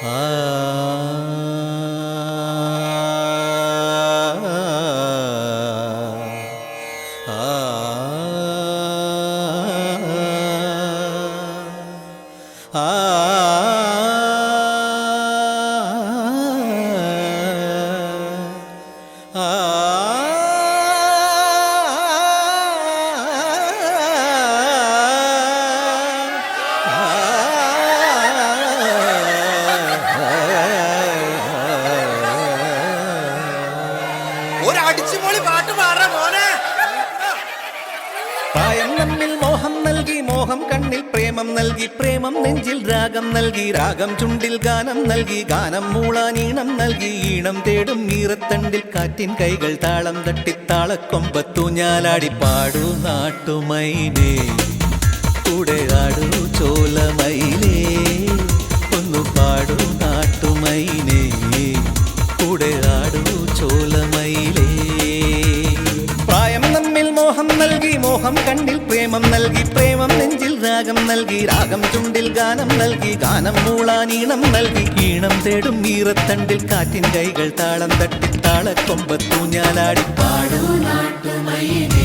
好 മോഹം കണ്ണിൽ പ്രേമം നൽകി പ്രേമം നെഞ്ചിൽ രാഗം നൽകി രാഗം ചുണ്ടിൽ ഗാനം നൽകി ഗാനം മൂളാനീണം നൽകി ഈണം തേടും നീറത്തണ്ടിൽ കാറ്റിൻ കൈകൾ താളം തട്ടി താളക്കൊമ്പത്തു ഞാലാടി പാടു നാട്ടുമൈനേ കൂടെ ആടു ചോലമൈനേ ഒന്നു പാടു നാട്ടുമൈനേ കൂടെ ആടു ചോലമൈലേ മോഹം നൽകി മോഹം കണ്ണിൽ പ്രേമം നൽകി പ്രേമം രാഗം നൽകി രാഗം ചുണ്ടിൽ ഗാനം നൽകി ഗാനം മൂളാനീണം നൽകി. ഈണം തേടും ഈറത്തണ്ടിൽ കാറ്റിൻ കൈകൾ താളം തട്ടി താളക്കൊമ്പത്തൂഞ്ഞാലാടി. പാടൂ നാട്ടുമൈനേ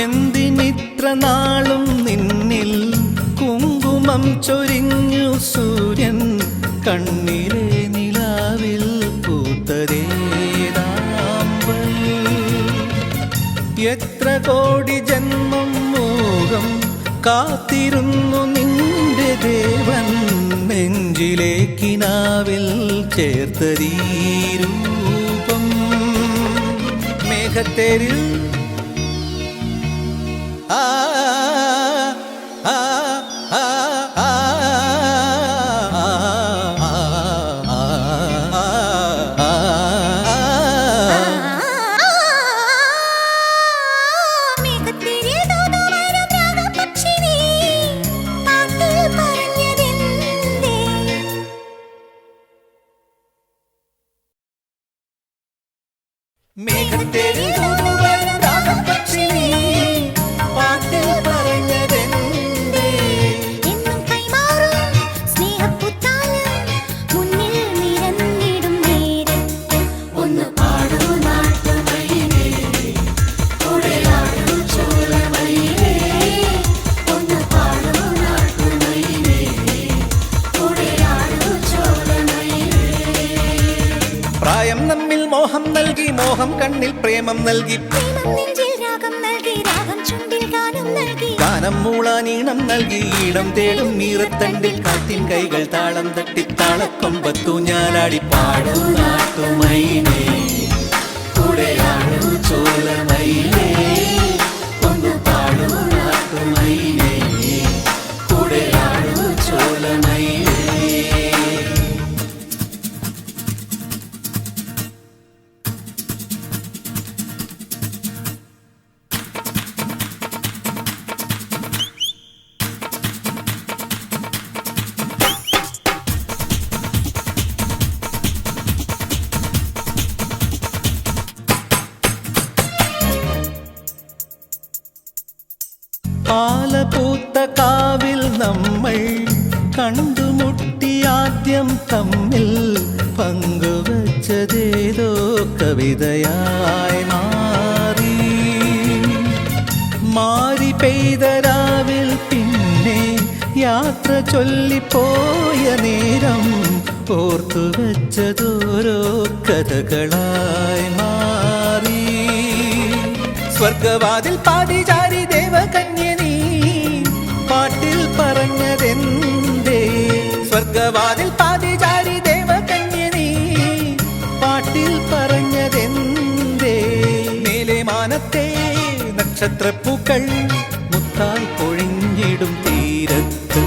എന്തിനിത്ര നാളും നിന്നിൽ കുങ്കുമം ചൊരിഞ്ഞു സൂര്യൻ കണ്ണിലെ നിലാവിൽ എത്ര കോടി ജന്മം മോഹം കാത്തിരുന്നു നിന്റെ ദേവൻ നെഞ്ചിലേക്കിനാവിൽ കിനാവിൽ ചേർത്തരീരൂപം മേഘത്തേരിൽ മേഘത്തേരി തോന്നുവാൻ പ്രായം നമ്മിൽ മോഹം നൽകി മോഹം കണ്ണിൽ പ്രേമം നൽകി. പ്രേമം നെഞ്ചിൽ രാഗം നൽകി രാഗം ചുണ്ടിൽ ഗാനം നൽകി. ഗാനം മൂളാനീണം നൽകി ഈണം തേടും നീറത്തണ്ടിൽ കാത്തിൻ കൈകൾ താളം തട്ടി താളക്കൊമ്പത്തു ഞാലാടി പാടും. നാട്ടുമൈനേ ചോലമൈനേ പാലപൂത്ത കാവിൽ നമ്മൾ കണ്ടുമുട്ടി ആദ്യം തമ്മിൽ പങ്കുവച്ചതേതോ കവിതയായി മാറി. മാറി പെയ്ത രാവിൽ പിന്നെ യാത്ര ചൊല്ലിപ്പോയ നേരം ഓർത്തു വെച്ചതോരോ കഥകളായി മാറി. സ്വർഗവാതിൽ പാതിചാരി ദേവകന്യ നക്ഷത്രപ്പൂക്കൾ മുത്തായി പൊഴിഞ്ഞിടും തീരത്ത്.